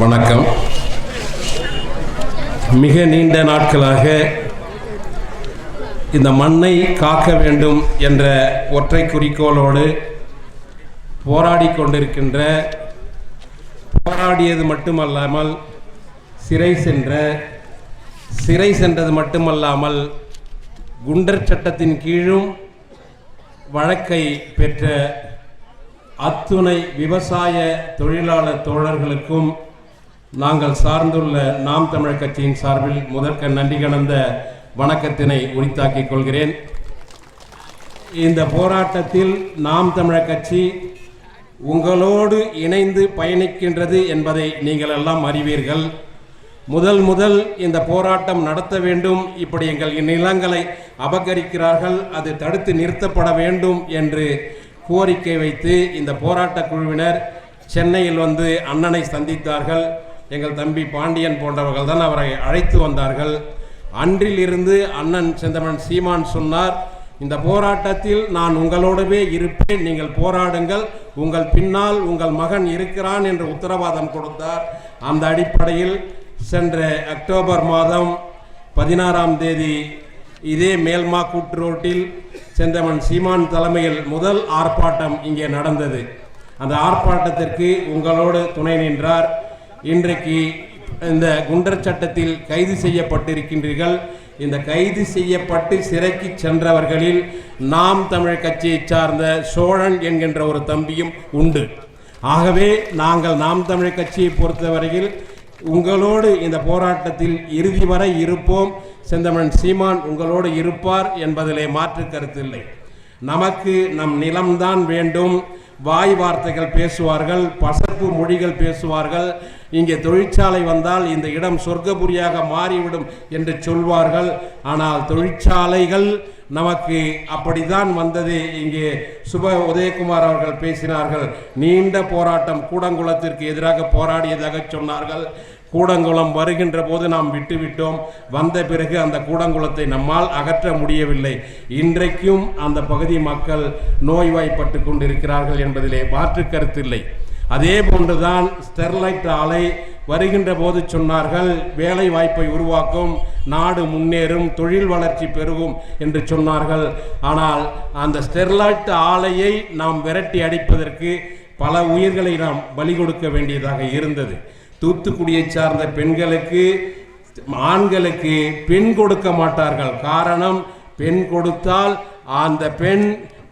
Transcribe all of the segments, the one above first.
வணக்கம். மிக நீண்ட நாட்களாக இந்த மண்ணை காக்க வேண்டும் என்ற ஒற்றை குறிக்கோளோடு போராடி கொண்டிருக்கின்ற போராடியது மட்டுமல்லாமல் சிறை சென்ற சிறை சென்றது மட்டுமல்லாமல் குண்டர் சட்டத்தின் கீழும் வழக்கை பெற்ற அத்துணை விவசாய தொழிலாளர் தோழர்களுக்கும் நாங்கள் சார்ந்துள்ள நாம் தமிழர் கட்சியின் சார்பில் முதற்க நன்றி கலந்த வணக்கத்தினை உரித்தாக்கிக் கொள்கிறேன். இந்த போராட்டத்தில் நாம் தமிழர் கட்சி உங்களோடு இணைந்து பயணிக்கின்றது என்பதை நீங்கள் எல்லாம் அறிவீர்கள். முதல் முதல் இந்த போராட்டம் நடத்த வேண்டும். இப்படி எங்கள் நிலங்களை அபகரிக்கிறார்கள். அது தடுத்து நிறுத்தப்பட வேண்டும் என்று கோரிக்கை வைத்து இந்த போராட்ட குழுவினர் சென்னையில் வந்து அண்ணனை சந்தித்தார்கள். எங்கள் தம்பி பாண்டியன் போன்றவர்கள் தான் அவரை அழைத்து வந்தார்கள். அன்றிலிருந்து அண்ணன் செந்தமன் சீமான் சொன்னார் இந்த போராட்டத்தில் நான் உங்களோடவே இருப்பேன் நீங்கள் போராடுங்கள் உங்கள் பின்னால் உங்கள் மகன் இருக்கிறான் என்று உத்தரவாதம் கொடுத்தார். அந்த அடிப்படையில் சென்ற அக்டோபர் மாதம் பதினாறாம் தேதி இதே மேல்மா கூட்டுரோட்டில் செந்தமன் சீமான் தலைமையில் முதல் ஆர்ப்பாட்டம் இங்கே நடந்தது. அந்த ஆர்ப்பாட்டத்திற்கு உங்களோடு துணை நின்றார் இன்றைக்கு இந்த குண்டர் சட்டத்தில் கைது செய்யப்பட்டிருக்கின்றீர்கள். இந்த கைது செய்யப்பட்டு சிறைக்கு சென்றவர்களில் நாம் தமிழ் கட்சியை சார்ந்த சோழன் என்கின்ற ஒரு தம்பியும் உண்டு. ஆகவே நாங்கள் நாம் தமிழ் கட்சியை பொறுத்தவரையில் உங்களோடு இந்த போராட்டத்தில் இறுதி வரை இருப்போம். செந்தமன் சீமான் உங்களோடு இருப்பார் என்பதிலே மாற்று கருத்தில்லை நமக்கு நம் நிலம்தான் வேண்டும். வாய் வார்த்தைகள் பேசுவார்கள் பசப்பு மொழிகள் பேசுவார்கள். இங்கே தொழிற்சாலை வந்தால் இந்த இடம் சொர்க்கபுரியாக மாறிவிடும் என்று சொல்வார்கள். ஆனால் தொழிற்சாலைகள் நமக்கு அப்படித்தான் வந்தது. இங்கே சுப உதயகுமார் அவர்கள் பேசினார்கள். நீண்ட போராட்டம் கூடங்குளத்திற்கு எதிராக போராடியதாக சொன்னார்கள். கூடங்குளம் வருகின்ற போது நாம் விட்டுவிட்டோம். வந்த பிறகு அந்த கூடங்குளத்தை நம்மால் அகற்ற முடியவில்லை. இன்றைக்கும் அந்த பகுதி மக்கள் நோய்வாய்ப்பட்டு கொண்டிருக்கிறார்கள் என்பதிலே மாற்று கருத்தில்லை அதே போன்றுதான் ஸ்டெர்லைட் ஆலை வருகின்ற போது சொன்னார்கள் வேலை வாய்ப்பை உருவாக்கும் நாடு முன்னேறும் தொழில் வளர்ச்சி பெருகும் என்று சொன்னார்கள். ஆனால் அந்த ஸ்டெர்லைட் ஆலையை நாம் விரட்டி அடிப்பதற்கு பல உயிர்களை நாம் பலி கொடுக்க வேண்டியதாக இருந்தது. தூத்துக்குடியை சார்ந்த பெண்களுக்கு ஆண்களுக்கு பெண் கொடுக்க மாட்டார்கள். காரணம் பெண் கொடுத்தால் அந்த பெண்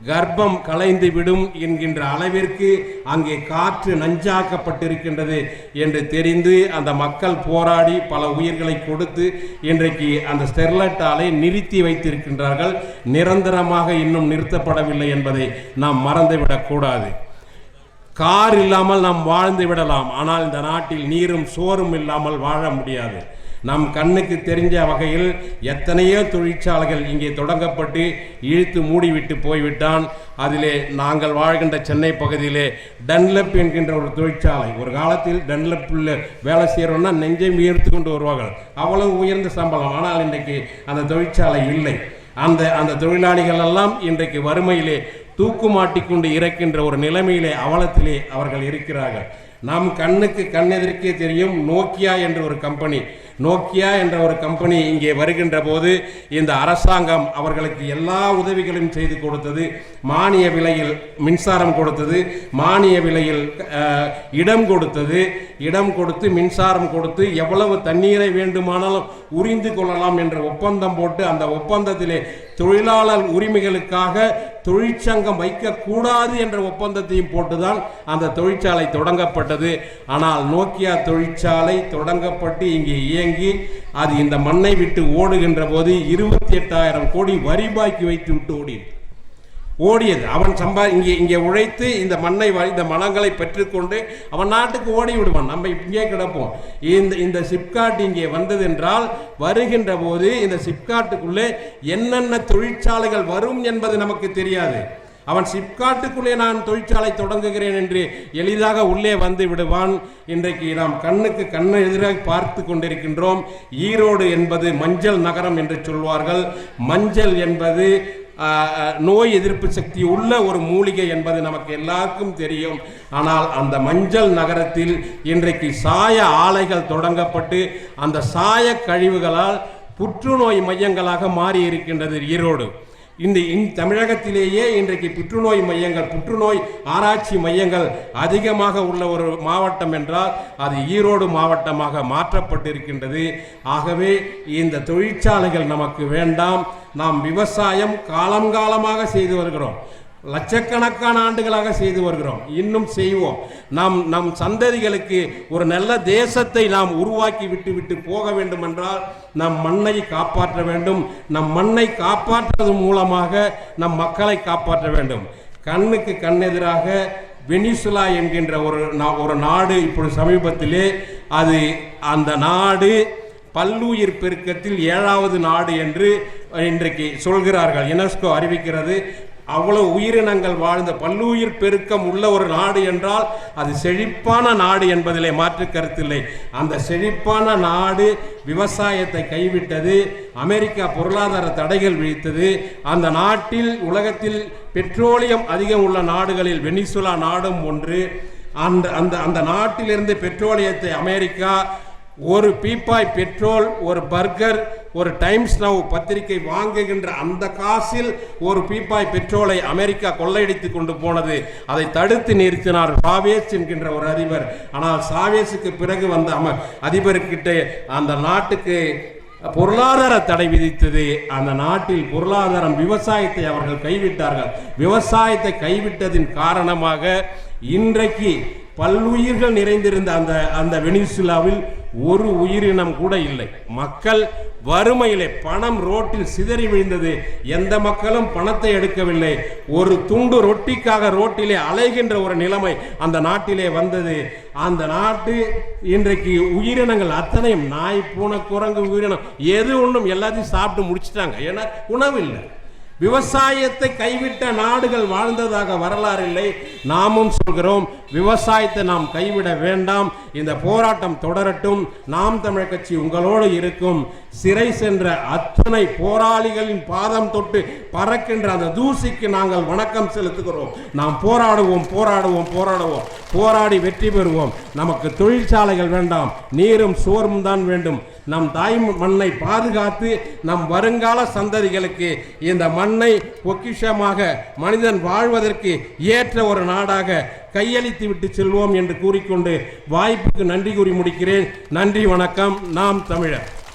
கர்ப்பம் கலைந்து விடும் என்கின்ற அளவிற்கு அங்கே காற்று நஞ்சாக்கப்பட்டிருக்கின்றது என்று தெரிந்து அந்த மக்கள் போராடி பல உயிர்களை கொடுத்து இன்றைக்கு அந்த ஸ்டெர்லைட் ஆலை நிறுத்தி வைத்திருக்கின்றார்கள். நிரந்தரமாக இன்னும் நிறுத்தப்படவில்லை என்பதை நாம் மறந்துவிடக்கூடாது கார் இல்லாமல் நாம் வாழ்ந்து விடலாம். ஆனால் இந்த நாட்டில் நீரும் சோறும் இல்லாமல் வாழ முடியாது. நம் கண்ணுக்கு தெரிஞ்ச வகையில் எத்தனையோ தொழிற்சாலைகள் இங்கே தொடங்கப்பட்டு இழுத்து மூடிவிட்டு போய்விட்டான். அதிலே நாங்கள் வாழ்கின்ற சென்னை பகுதியிலே டன்லப் என்கின்ற ஒரு தொழிற்சாலை. ஒரு காலத்தில் டன்லப்பில் வேலை செய்கிறோன்னா நெஞ்சை உயர்த்து கொண்டு வருவார்கள். அவ்வளவு உயர்ந்த சம்பளம். ஆனால் இன்றைக்கு அந்த தொழிற்சாலை இல்லை. அந்த அந்த தொழிலாளிகள் எல்லாம் இன்றைக்கு வறுமையிலே தூக்கு மாட்டிக்கொண்டு இறக்கின்ற ஒரு நிலைமையிலே அவலத்திலே அவர்கள் இருக்கிறார்கள். நம் கண்ணுக்கு கண்ணெதிர்க்கே தெரியும் நோக்கியா என்ற ஒரு கம்பெனி. நோக்கியா என்ற ஒரு கம்பெனி இங்கே வருகின்ற போது இந்த அரசாங்கம் அவர்களுக்கு எல்லா உதவிகளையும் செய்து கொடுத்தது. மானிய விலையில் மின்சாரம் கொடுத்தது. மானிய விலையில் இடம் கொடுத்தது. இடம் கொடுத்து மின்சாரம் கொடுத்து எவ்வளவு தண்ணீரை வேண்டுமானாலும் உறிந்து கொள்ளலாம் என்ற ஒப்பந்தம் போட்டு அந்த ஒப்பந்தத்திலே தொழிலாளர் உரிமைகளுக்காக தொழிற்சங்கம் வைக்கக்கூடாது என்ற ஒப்பந்தத்தையும் போட்டுதான் அந்த தொழிற்சாலை தொடங்கப்பட்டது. ஆனால் நோக்கியா தொழிற்சாலை தொடங்கப்பட்டு இங்கே இயங்க அது இந்த மண்ணை விட்டு ஓடுகின்ற போது இருபத்தி எட்டாயிரம் கோடி வரி பாக்கி வைத்து விட்டு ஓடியது. ஓடியது. அவன் சம்பா இங்கே இங்கே உழைத்து இந்த மண்ணை இந்த மலங்களை பெற்றுக்கொண்டு அவன் நாட்டுக்கு ஓடி விடுவான். நம்ம இங்கே கிடப்போம். இந்த இந்த சிப்காட் இங்கே வந்ததென்றால் வருகின்ற போது இந்த சிப்காட்டுக்குள்ளே என்னென்ன தொழிற்சாலைகள் வரும் என்பது நமக்கு தெரியாது. அவன் சிப்காட்டுக்குள்ளே நான் தொழிற்சாலை தொடங்குகிறேன் என்று எளிதாக உள்ளே வந்து விடுவான். இன்றைக்கு நாம் கண்ணுக்கு கண்ணை எதிராக பார்த்து கொண்டிருக்கின்றோம். ஈரோடு என்பது மஞ்சள் நகரம் என்று சொல்வார்கள். மஞ்சள் என்பது நோய் எதிர்ப்பு சக்தி உள்ள ஒரு மூலிகை என்பது நமக்கு எல்லாருக்கும் தெரியும். ஆனால் அந்த மஞ்சள் நகரத்தில் இன்றைக்கு சாய ஆலைகள் தொடங்கப்பட்டு அந்த சாய கழிவுகளால் புற்றுநோய் மையங்களாக மாறி இருக்கின்றது ஈரோடு. இந்த இந் தமிழகத்திலேயே இன்றைக்கு புற்றுநோய் மையங்கள் புற்றுநோய் ஆராய்ச்சி மையங்கள் அதிகமாக உள்ள ஒரு மாவட்டம் என்றால் அது ஈரோடு மாவட்டமாக மாற்றப்பட்டிருக்கின்றது. ஆகவே இந்த தொழிற்சாலைகள் நமக்கு வேண்டாம். நாம் விவசாயம் காலங்காலமாக செய்து வருகிறோம். லட்சக்கணக்கான ஆண்டுகளாக செய்து வருகிறோம். இன்னும் செய்வோம். நாம் நம் சந்ததிகளுக்கு ஒரு நல்ல தேசத்தை நாம் உருவாக்கி விட்டு விட்டு போக வேண்டும் என்றால் நம் மண்ணை காப்பாற்ற வேண்டும். நம் மண்ணை காப்பாற்றுவதன் மூலமாக நம் மக்களை காப்பாற்ற வேண்டும். கண்ணுக்கு கண்ணெதிராக வெனிசுலா என்கின்ற ஒரு நா- ஒரு நாடு இப்பொழுது சமீபத்திலே அது அந்த நாடு பல்லுயிர் பெருக்கத்தில் ஏழாவது நாடு என்று இன்றைக்கு சொல்கிறார்கள். யுனெஸ்கோ அறிவிக்கிறது. அவ்வளவு உயிரினங்கள் வாழ்ந்த பல்லுயிர் பெருக்கம் உள்ள ஒரு நாடு என்றால் அது செழிப்பான நாடு என்பதிலே மாற்று கருத்தில்லை. அந்த செழிப்பான நாடு விவசாயத்தை கைவிட்டது அமெரிக்கா பொருளாதார தடைகள் விழித்தது அந்த நாட்டில் உலகத்தில் பெட்ரோலியம் அதிகம் உள்ள நாடுகளில் வெனிசுலா நாடும் ஒன்று. அந்த அந்த அந்த நாட்டிலிருந்து பெட்ரோலியத்தை அமெரிக்கா ஒரு பீப்பாய் பெட்ரோல் ஒரு பர்கர் ஒரு டைம்ஸ் நவ் பத்திரிகை வாங்குகின்ற அந்த காசில் ஒரு பீப்பாய் பெட்ரோலை அமெரிக்கா கொள்ளையடித்து கொண்டு போனது. அதை தடுத்து நிறுத்தினார் சாவேஸ் என்கின்ற ஒரு அதிபர். ஆனால் சாவேஸுக்கு பிறகு வந்த அம அதிபர்கிட்ட அந்த நாட்டுக்கு பொருளாதார தடை விதித்தது. அந்த நாட்டில் பொருளாதாரம் விவசாயத்தை அவர்கள் கைவிட்டார்கள். விவசாயத்தை கைவிட்டதின் காரணமாக இன்றைக்கு பல்லுயிர்கள் நிறைந்திருந்த அந்த அந்த வெனிசுலாவில் ஒரு உயிரினம் கூட இல்லை. மக்கள் வறுமையிலே பணம் ரோட்டில் சிதறி விழுந்தது. எந்த மக்களும் பணத்தை எடுக்கவில்லை. ஒரு துண்டு ரொட்டிக்காக ரோட்டிலே அலைகின்ற ஒரு நிலைமை அந்த நாட்டிலே வந்தது. அந்த நாட்டு இன்றைக்கு உயிரினங்கள் அத்தனையும் நாய் பூனை குரங்கு உயிரினம் எது ஒன்றும் எல்லாத்தையும் சாப்பிட்டு முடிச்சிட்டாங்க. ஏன்னா உணவு இல்லை. விவசாயத்தை கைவிட்ட நாடுகள் வாழ்ந்ததாக வரலாறு இல்லை நாமும் சொல்கிறோம் விவசாயத்தை நாம் கைவிட வேண்டாம். இந்த போராட்டம் தொடரட்டும். நாம் தமிழ் கட்சி உங்களோடு இருக்கும். சிறை சென்ற அத்தனை போராளிகளின் பாதம் தொட்டு பறக்கின்ற அந்த தூசிக்கு நாங்கள் வணக்கம் செலுத்துகிறோம். நாம் போராடுவோம் போராடுவோம் போராடுவோம். போராடி வெற்றி பெறுவோம். நமக்கு தொழிற்சாலைகள் வேண்டாம். நீரும் சோர்வும் தான் வேண்டும். நம் தாய் மண்ணை பாதுகாத்து நம் வருங்கால சந்ததிகளுக்கு இந்த மண்ணை பொக்கிஷமாக மனிதன் வாழ்வதற்கு ஏற்ற ஒரு நாடாக கையளித்து விட்டு செல்வோம் என்று கூறிக்கொண்டு வாய்ப்புக்கு நன்றி கூறி முடிக்கிறேன். நன்றி வணக்கம். நாம் தமிழர்.